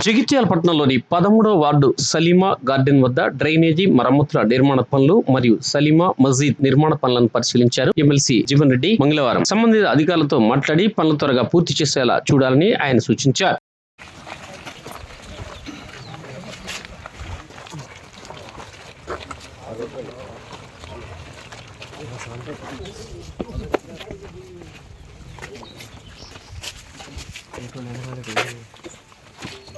పట్టణంలోని పదమూడవ ward Salima garden వద్ద డ్రైనేజీ మరమ్మతుల నిర్మాణ పనులు మరియు సలీమా మజీద్ నిర్మాణ పనులను పరిశీలించారు ఎమ్మెల్సీ జీవన్ రెడ్డి మంగళవారం సంబంధిత అధికారులతో మాట్లాడి పనులు త్వరగా పూర్తి చేసేలా చూడాలని ఆయన సూచించారు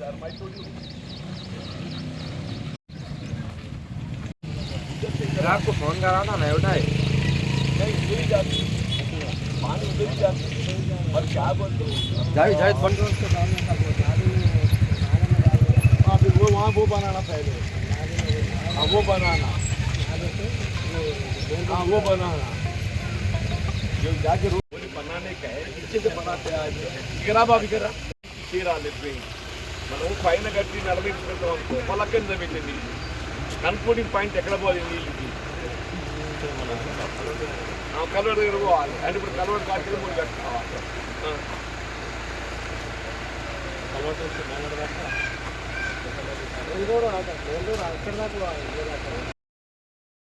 that might do. आपको फोन कराना नहीं उठाए नहीं जाती पानी और क्या बोलते वो वहाँ वो बनाना पहले हाँ वो बनाना वो बनाना जो जाके रोड बनाने का है पीछे से बनाते आज इकरा बाबी करा शेरा लेते మనం పైన గట్టి నడపించుకుంటాం అనుకో పలకని తగ్గుతుంది కన్ఫ్యూటింగ్ పాయింట్ ఎక్కడ పోవాలి నీళ్ళకి కలవడ దగ్గర పోవాలి అంటే ఇప్పుడు కలవడ కాకపోతే మూడు కట్టి కావాలి కలవడ